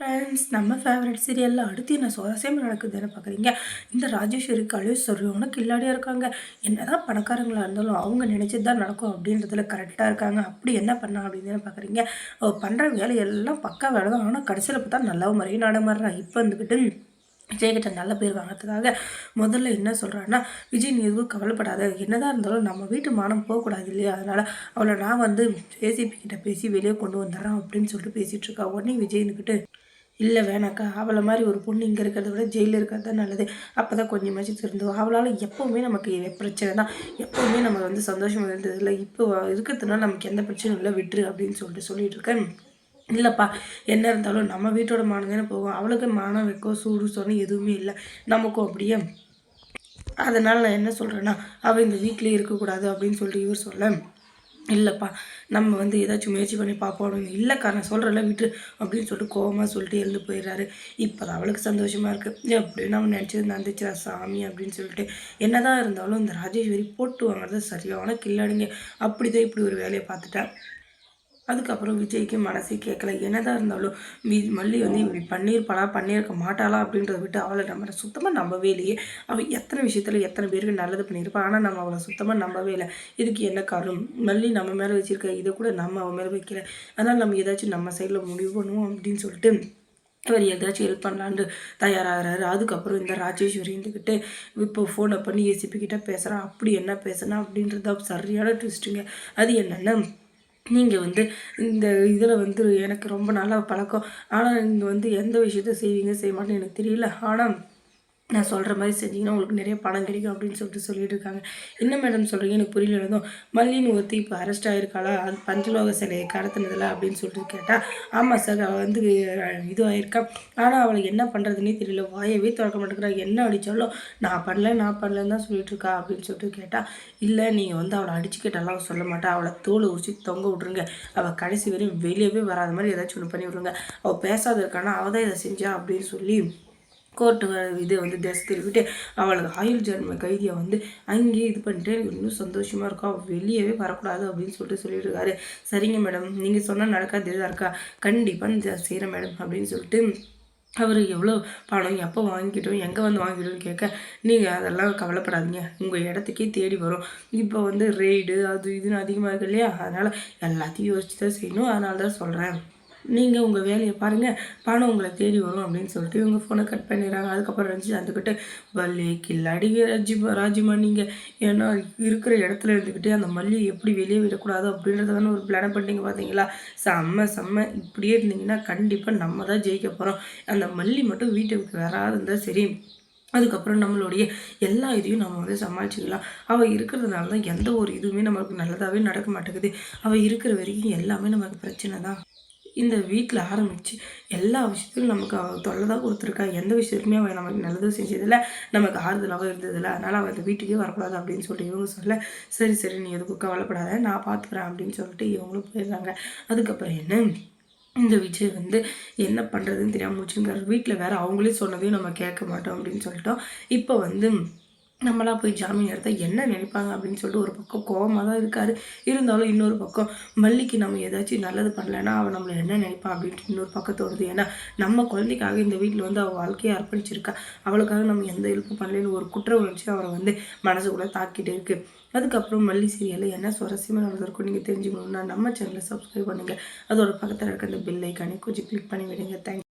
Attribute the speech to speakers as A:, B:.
A: Friends நம்ம favourite சீரியலில் அடுத்து என்ன சுவாரஸ்யமாக நடக்குதுன்னு பார்க்குறீங்க இந்த ராஜேஸ்வரி அழிவு சரியான கில்லாடியாக இருக்காங்க. என்னதான் பணக்காரங்களாக இருந்தாலும் அவங்க நினச்சது தான் நடக்கும் அப்படின்றதுல கரெக்டாக இருக்காங்க. அப்படி என்ன பண்ணா அப்படின்னு பார்க்குறீங்க அவள் பண்ணுற வேலையெல்லாம் பக்கா வேலை தான். ஆனால் கடைசியில் பார்த்தா நல்லா முறையும் நாடகம் இப்போ வந்துக்கிட்டு விஜய்கிட்ட நல்ல பேர் வாங்கிறதுக்காக முதல்ல என்ன சொல்கிறான்னா விஜய் நீ எதுவும் கவலைப்படாத. என்னதான் இருந்தாலும் நம்ம வீட்டு மானம் போகக்கூடாது இல்லையா? அதனால் அவளை நான் வந்து ஏசிபி கிட்ட பேசி வெளியே கொண்டு வந்துடுறேன் அப்படின்னு சொல்லிட்டு பேசிகிட்டு இருக்கா. உடனே விஜய்னுக்கிட்டு இல்லை வேணாக்கா. அவளை மாதிரி ஒரு பொண்ணு இங்கே இருக்கிறத விட ஜெயிலில் இருக்கிறது தான் நல்லது. அப்போ தான் கொஞ்சமாச்சு திருந்தும் அவளால் எப்போவுமே நமக்கு பிரச்சனை தான். எப்போவுமே நம்ம வந்து சந்தோஷமாக இருந்ததில்லை. இப்போ இருக்கிறதுனால நமக்கு எந்த பிரச்சனையும் இல்லை. விட்டுரு அப்படின்னு சொல்லிட்டு சொல்லிட்டு இருக்கேன். இல்லைப்பா. என்ன இருந்தாலும் நம்ம வீட்டோட மானம் தானே போகும். அவளுக்கு மானம் வைக்கோ சூடு சொன்ன எதுவுமே இல்லை. நமக்கும் அப்படியே. அதனால் நான் என்ன சொல்கிறேன்னா அவள் இந்த வீட்டிலே இருக்கக்கூடாது அப்படின்னு சொல்லிட்டு இவர் சொல்ல இல்லைப்பா நம்ம வந்து ஏதாச்சும் முயற்சி பண்ணி பார்ப்போம். இல்லைக்கா நான் சொல்கிறேன்ல விட்டு அப்படின்னு சொல்லிட்டு கோவமாக சொல்லிட்டு எழுந்து போயிடுறாரு. இப்போ தான் அவளுக்கு சந்தோஷமாக இருக்குது அப்படின்னு அவன் நினச்சது நடந்துச்சுரா சாமி அப்படின்னு சொல்லிட்டு. என்னதான் இருந்தாலும் இந்த ராஜேஸ்வரி போட்டு வாங்குறது சரியான கில்லாடிங்க. அப்படி தான் இப்படி ஒரு வேலையை பார்த்துட்டேன் அதுக்கப்புறம் விஜய்க்கு மனசே கேட்கல. என்னதான் இருந்தாலும் வி மல்லி வந்து இப்படி பண்ணியிருப்பாளா பண்ணியிருக்க மாட்டாளா அப்படின்றத விட்டு அவளை நம்ம சுத்தமாக நம்பவே இல்லையே. அவள் எத்தனை விஷயத்தில் எத்தனை பேருக்கு நல்லது பண்ணியிருப்பா ஆனால் நம்ம அவளை சுத்தமாக நம்பவே இல்லை. இதுக்கு என்ன காரணம்? மல்லி நம்ம மேலே வச்சுருக்க இதை கூட நம்ம அவன் மேலே வைக்கல. அதனால் நம்ம ஏதாச்சும் நம்ம சைடில் முடிவு பண்ணுவோம் அப்படின்னு சொல்லிட்டு இவர் ஏதாச்சும் ஹெல்ப் பண்ணலான்ட்டு தயாராகிறாரு. அதுக்கப்புறம் இந்த ராஜேஸ்வரி இருந்துக்கிட்டு இப்போ ஃபோனை பண்ணி ஏசிபி கிட்டே பேசுகிறான் அப்படி என்ன பேசுனா அப்படின்றத சரியான ட்விஸ்ட்டுங்க அது என்னென்னா நீங்கள் வந்து இந்த இதில் வந்து எனக்கு ரொம்ப நல்லா பழக்கம். ஆனால் நீங்கள் வந்து எந்த விஷயத்த செய்வீங்க செய்ய மாட்டேன்னு எனக்கு தெரியல. ஆனால் நான் சொல்கிற மாதிரி செஞ்சிங்கன்னா உங்களுக்கு நிறைய பணம் கிடைக்கும் அப்படின்னு சொல்லிட்டு சொல்லிட்டு இருக்காங்க. என்ன மேடம் சொல்கிறீங்க எனக்கு புரியல. இருந்தோம் மல்லின்னு ஒருத்தி இப்போ அரெஸ்ட் ஆகிருக்காளா அது பஞ்சலோக சிலையை கடத்தினதில்ல அப்படின்னு சொல்லிட்டு கேட்டால் ஆமாம் சார் அவள் வந்து இது ஆயிருக்கா ஆனால் அவளுக்கு என்ன பண்ணுறதுனே தெரியல. வாயவே திறக்க மாட்டேங்கிறா. என்ன அடித்தாலும் நான் பண்ணல நான் பண்ணலன்னு தான் சொல்லிட்டு இருக்கா அப்படின்னு சொல்லிட்டு கேட்டால் இல்லை நீங்கள் வந்து அவளை அடிச்சுக்கிட்டெல்லாம் சொல்ல மாட்டா. அவளை தோலை உரிச்சு தொங்க விட்ருங்க அவள் கடைசி வரையும் வெளியவே வராத மாதிரி ஏதாச்சும் ஒன்று பண்ணி விட்ருங்க அவள் பேசாத இருக்கானா? அவள் தான் இதை செஞ்சா அப்படின்னு சொல்லி கோர்ட்டு இது வந்து தேச திருப்பிட்டு அவளுக்கு ஆயுள் ஜென்ம கைதியை வந்து அங்கேயே இது பண்ணிட்டு இன்னும் சந்தோஷமாக இருக்கும் அவள் வெளியவே வரக்கூடாது அப்படின்னு சொல்லிட்டு சொல்லியிருக்காரு. சரிங்க மேடம். நீங்கள் சொன்னால் நடக்காது இதாக இருக்கா கண்டிப்பாக செய்கிறேன் மேடம் அப்படின்னு சொல்லிட்டு அவர் எவ்வளோ பணம் எப்போ வாங்கிட்டோம் எங்கே வந்து வாங்கிட்டோம்னு கேட்க நீங்கள் அதெல்லாம் கவலைப்படாதீங்க. உங்கள் இடத்துக்கே தேடி வரும். இப்போ வந்து ரெய்டு அது இதுன்னு அதிகமாக இருக்கு இல்லையா? அதனால் எல்லாத்தையும் யோசிச்சு தான் செய்யணும். அதனால தான் சொல்கிறேன் நீங்கள் உங்கள் வேலையை பாருங்கள் பணம் உங்களை தேடி வரும் அப்படின்னு சொல்லிட்டு இவங்க ஃபோனை கட் பண்ணிடுறாங்க. அதுக்கப்புறம் ரஞ்சித் வந்துக்கிட்டு வள்ளி கில்லாடி ராஜி ராஜிமா நீங்கள் ஏன்னா இருக்கிற இடத்துல இருந்துக்கிட்டு அந்த மல்லியை எப்படி வெளியே விடக்கூடாது அப்படின்றத ஒரு பிளான் பண்ணிங்க பார்த்தீங்களா செம்ம செம்ம. இப்படியே இருந்தீங்கன்னா கண்டிப்பாக நம்ம தான் ஜெயிக்க போகிறோம் அந்த மல்லி மட்டும் வீட்டுக்கு வராது இருந்தால் சரி. அதுக்கப்புறம் நம்மளுடைய எல்லா இதையும் நம்ம வந்து சமாளிச்சுக்கலாம். அவள் இருக்கிறதுனால தான் எந்த ஒரு இதுவுமே நம்மளுக்கு நல்லதாகவே நடக்க மாட்டேங்குது. அவள் இருக்கிற வரைக்கும் எல்லாமே நமக்கு பிரச்சனை தான். இந்த வீட்டில் ஆரம்பித்து எல்லா விஷயத்திலும் நமக்கு அவள் தொல்லை தான் கொடுத்துருக்கா. எந்த விஷயத்துக்குமே அவள் நமக்கு நல்லதும் செஞ்சதில்லை நமக்கு ஆறுதலாகவும் இருந்ததில்லை. அதனால் அவள் அந்த வீட்டுக்கே வரக்கூடாது அப்படின்னு சொல்லிட்டு இவங்க சொல்ல சரி சரி நீ எதுக்கும் கவலைப்படாத நான் பார்த்துக்குறேன் அப்படின்னு சொல்லிட்டு இவங்களும் போயிடுறாங்க. அதுக்கப்புறம் என்ன? இந்த விஜய் வந்து என்ன பண்ணுறதுன்னு தெரியாமல் முடிச்சுங்கிறார் வீட்டில் வேறு அவங்களே சொன்னதையும் நம்ம கேட்க மாட்டோம் அப்படின்னு சொல்லிட்டோம். இப்போ வந்து நம்மளாம் போய் ஜாமீன் எடுத்தால் என்ன நினைப்பாங்க அப்படின்னு சொல்லிட்டு ஒரு பக்கம் கோபமாக தான் இருக்கார். இருந்தாலும் இன்னொரு பக்கம் மல்லிக்கு நம்ம ஏதாச்சும் நல்லது பண்ணலைன்னா அவள் நம்மளை என்ன நினைப்பான் அப்படின்ட்டு இன்னொரு பக்கம் தோணுது. ஏன்னா நம்ம குழந்தைக்காக இந்த வீட்டில் வந்து அவள் வாழ்க்கையை அர்ப்பணிச்சிருக்கா. அவளுக்காக நம்ம எந்த ஹெல்ப்பும் பண்ணலன்னு ஒரு குற்ற உணர்ச்சி அவரை வந்து மனசுக்குள்ளே தாக்கிட்டு இருக்குது அதுக்கப்புறம் மல்லி சீரியலில் என்ன சுவாரஸ்யமாக நடந்திருக்கும் நீங்கள் தெரிஞ்சுக்கணுன்னா நம்ம சேனலை சப்ஸ்கிரைப் பண்ணுங்கள் அதோட பக்கத்தில் இருக்க அந்த பெல் ஐக்கானே கொஞ்சம் கிளிக் பண்ணி விடுங்க. தேங்க்ஸ்